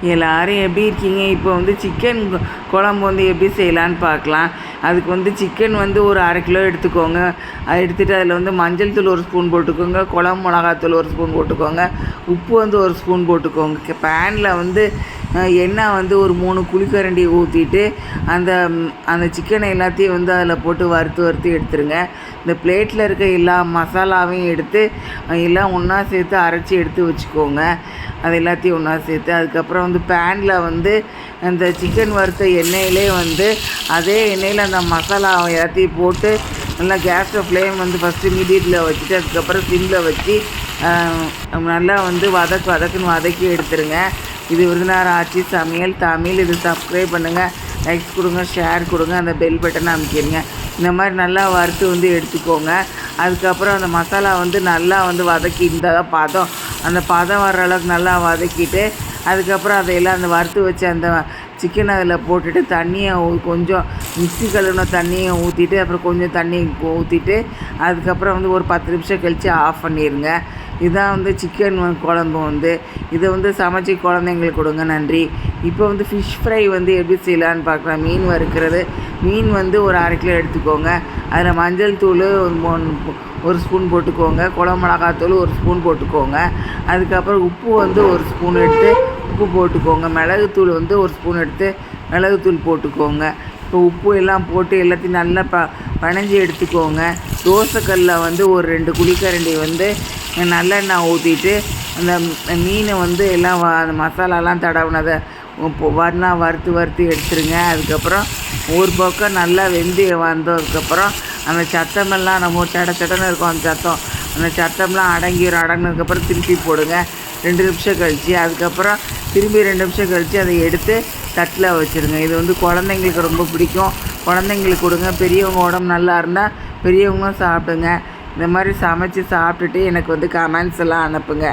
எல்லோரும் எப்படி இருக்கீங்க? இப்போ வந்து சிக்கன் குழம்பு வந்து எப்படி செய்யலான்னு பார்க்கலாம். அதுக்கு வந்து சிக்கன் வந்து ஒரு அரை கிலோ எடுத்துக்கோங்க. அது எடுத்துகிட்டு அதில் வந்து மஞ்சள் தூள் ஒரு ஸ்பூன் போட்டுக்கோங்க. குழம்பு மிளகாத்தூள் ஒரு ஸ்பூன் போட்டுக்கோங்க. உப்பு வந்து ஒரு ஸ்பூன் போட்டுக்கோங்க. பேனில் வந்து எண்ணெய் வந்து ஒரு மூணு குழிக்கரண்டி ஊற்றிட்டு அந்த அந்த சிக்கனை எல்லாத்தையும் வந்து அதில் போட்டு வறுத்து வறுத்து எடுத்துருங்க. இந்த பிளேட்டில் இருக்க எல்லா மசாலாவையும் எடுத்து எல்லாம் ஒன்றா சேர்த்து அரைச்சி எடுத்து வச்சுக்கோங்க. அது எல்லாத்தையும் ஒன்றா சேர்த்து அதுக்கப்புறம் வந்து பேனில் வந்து அந்த சிக்கன் வறுத்த எண்ணெயிலே வந்து அதே எண்ணெயில் அந்த மசாலா எல்லாத்தையும் போட்டு நல்லா கேஸை ஃப்ளேம் வந்து ஃபஸ்ட்டு மீடியத்தில் வச்சுட்டு அதுக்கப்புறம் சிம்மில் வச்சு நல்லா வந்து வதக்கு வதக்குன்னு வதக்கி எடுத்துருங்க. இது விருதுநகர் ஆட்சி சமையல் தமிழ். இது சப்ஸ்கிரைப் பண்ணுங்கள் லைக்ஸ் கொடுங்க ஷேர் கொடுங்க அந்த பெல் பட்டனை அமைக்கிடுங்க இந்த மாதிரி நல்லா வறுத்து வந்து எடுத்துக்கோங்க. அதுக்கப்புறம் அந்த மசாலா வந்து நல்லா வந்து வதக்கி இந்த பதம் அந்த பதம் வர்ற அளவுக்கு நல்லா வதக்கிட்டு அதுக்கப்புறம் அதையெல்லாம் அந்த வறுத்து வச்ச அந்த சிக்கன் அதில் போட்டுட்டு தண்ணியை கொஞ்சம் மிக்ஸி கழுவின தண்ணியை ஊற்றிட்டு அப்புறம் கொஞ்சம் தண்ணி ஊற்றிட்டு அதுக்கப்புறம் வந்து ஒரு பத்து நிமிஷம் கழித்து ஆஃப் பண்ணிடுங்க இதுதான் வந்து சிக்கன் குழம்பு வந்து. இதை வந்து சமைச்சி குழந்தைங்களுக்கு கொடுங்க நன்றி. இப்போ வந்து ஃபிஷ் ஃப்ரை வந்து எப்படி செய்யலான்னு பார்க்கலாம். மீன் வறுக்கிறது. மீன் வந்து ஒரு அரை கிலோ எடுத்துக்கோங்க. அதில் மஞ்சள் தூள் ஒரு ஸ்பூன் போட்டுக்கோங்க. குழம்பு மிளகாத்தூள் ஒரு ஸ்பூன் போட்டுக்கோங்க. அதுக்கப்புறம் உப்பு வந்து ஒரு ஸ்பூன் எடுத்து உப்பு போட்டுக்கோங்க. மிளகுத்தூள் வந்து ஒரு ஸ்பூன் எடுத்து மிளகுத்தூள் போட்டுக்கோங்க. இப்போ உப்பு எல்லாம் போட்டு எல்லாத்தையும் நல்லா ப பனைஞ்சி எடுத்துக்கோங்க. தோசைக்கல்லில் வந்து ஒரு ரெண்டு குழிக்கரண்டி வந்து நல்லெண்ணெய் ஊற்றிட்டு அந்த மீனை வந்து எல்லாம் வ- அந்த மசாலாலாம் தடவுனதை வறுனா வறுத்து வறுத்து எடுத்துருங்க. அதுக்கப்புறம் ஒரு பக்கம் நல்லா வெந்து வந்ததுக்கப்புறம் அந்த சத்தமெல்லாம் நம்ம சட சடன்னு இருக்கும் அந்த சத்தம். அந்த சத்தம்லாம் அடங்கிடும் அடங்கினதுக்கப்புறம் திருப்பி போடுங்க. ரெண்டு நிமிஷம் கழித்து அதுக்கப்புறம் திரும்பி ரெண்டு நிமிஷம் கழித்து அதை எடுத்து தட்டில் வச்சுருங்க. இது வந்து குழந்தைங்களுக்கு ரொம்ப பிடிக்கும். குழந்தைங்களுக்கு கொடுங்க. பெரியவங்க உடம்பு நல்லா இருந்தால் பெரியவங்க சாப்பிடுங்க. இந்த மாதிரி சமைச்சு சாப்பிட்டுட்டு எனக்கு வந்து கமெண்ட்ஸ் எல்லாம் அனுப்புங்க.